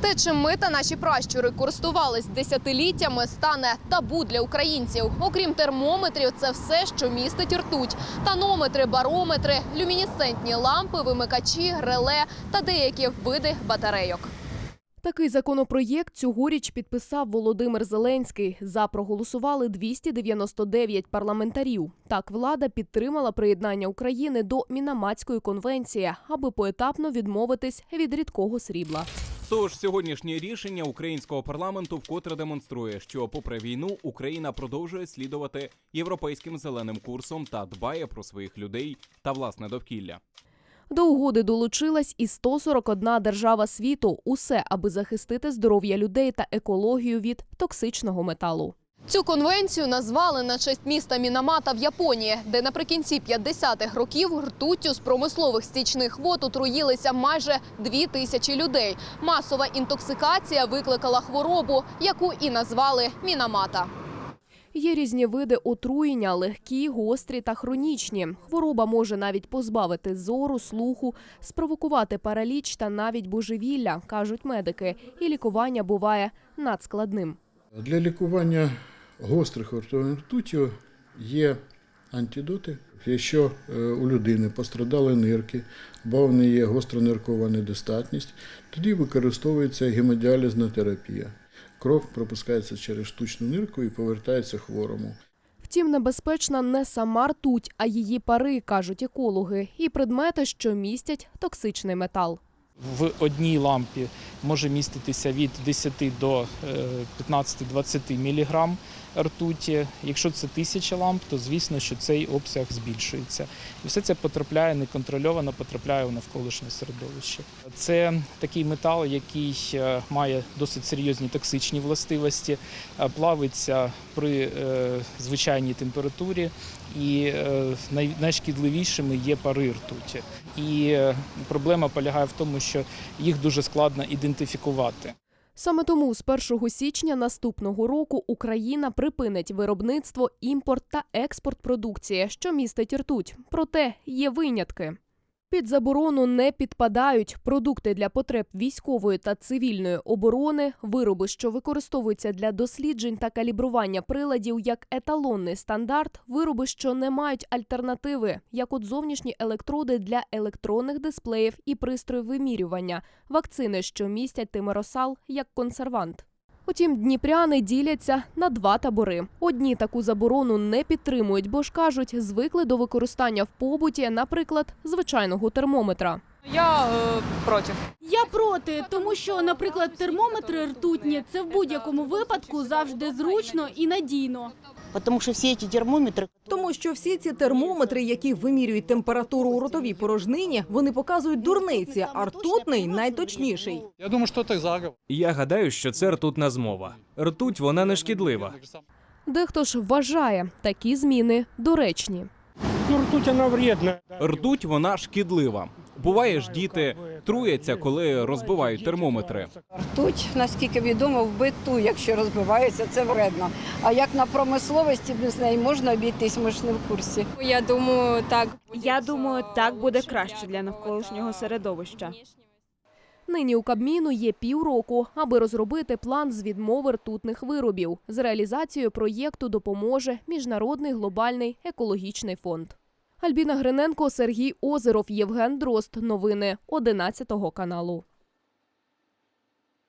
Те, чим ми та наші пращури користувались десятиліттями, стане табу для українців. Окрім термометрів, це все, що містить ртуть. Танометри, барометри, люмінесцентні лампи, вимикачі, реле та деякі види батарейок. Такий законопроєкт цьогоріч підписав Володимир Зеленський. За проголосували 299 парламентарів. Так, влада підтримала приєднання України до Мінаматської конвенції, аби поетапно відмовитись від рідкого срібла. Тож сьогоднішнє рішення українського парламенту вкотре демонструє, що, попри війну, Україна продовжує слідувати європейським зеленим курсом та дбає про своїх людей та власне довкілля. До угоди долучилась і 141 держава світу. Усе, аби захистити здоров'я людей та екологію від токсичного металу. Цю конвенцію назвали на честь міста Мінамата в Японії, де наприкінці 50-х років ртуттю з промислових стічних вод отруїлися майже дві тисячі людей. Масова інтоксикація викликала хворобу, яку і назвали Мінамата. Є різні види отруєння: легкі, гострі та хронічні. Хвороба може навіть позбавити зору, слуху, спровокувати параліч та навіть божевілля, кажуть медики. І лікування буває надскладним. Для лікування гострих ортових ртуттю є антидоти. Якщо е, у людини пострадали нирки, або в неї є гостра ниркова недостатність, тоді використовується гемодіалізна терапія. Кров пропускається через штучну нирку і повертається хворому. Втім, небезпечна не сама ртуть, а її пари, кажуть екологи, і предмети, що містять токсичний метал. В одній лампі може міститися від 10 до е, 15-20 мг ртуті. Якщо це тисяча ламп, то звісно, що цей обсяг збільшується. І все це потрапляє неконтрольовано, потрапляє в навколишнє середовище. Це такий метал, який е, має досить серйозні токсичні властивості, е, плавиться при е, звичайній температурі, і е, найшкідливішими є пари ртуті. І е, проблема полягає в тому, що їх дуже складно ідентифікувати. Саме тому з 1 січня наступного року Україна припинить виробництво, імпорт та експорт продукції, що містить ртуть. Проте є винятки. Під заборону не підпадають продукти для потреб військової та цивільної оборони, вироби, що використовуються для досліджень та калібрування приладів як еталонний стандарт, вироби, що не мають альтернативи, як от зовнішні електроди для електронних дисплеїв і пристрої вимірювання, вакцини, що містять тимеросал як консервант. Утім, дніпряни діляться на два табори. Одні таку заборону не підтримують, бо ж кажуть, звикли до використання в побуті, наприклад, звичайного термометра. Я е, проти. Я проти, тому що, наприклад, термометри ртутні це в будь-якому випадку завжди зручно і надійно. Тому що всі ці термометры Тому що всі ці термометри, які вимірюють температуру у ротовій порожнині, вони показують дурниці, а ртутний найточніший. Я думаю, що це заговор. Я гадаю, що це ртутна змова. Ртуть вона не шкідлива. Дехто ж вважає такі зміни доречні. Ну, ртуть вона вредна. Ртуть вона шкідлива. Буває ж діти труяться, коли розбивають термометри. Ртуть, наскільки відомо, в биту, якщо розбивається, це вредно. А як на промисловості без неї можна обійтись, ми ж не в курсі. Я думаю, так. Я думаю, так буде краще для навколишнього середовища. Нині у Кабміну є півроку, аби розробити план з відмови ртутних виробів. З реалізацією проєкту допоможе міжнародний глобальний екологічний фонд. Альбіна Гриненко, Сергій Озеров, Євген Дрозд. Новини 11 каналу.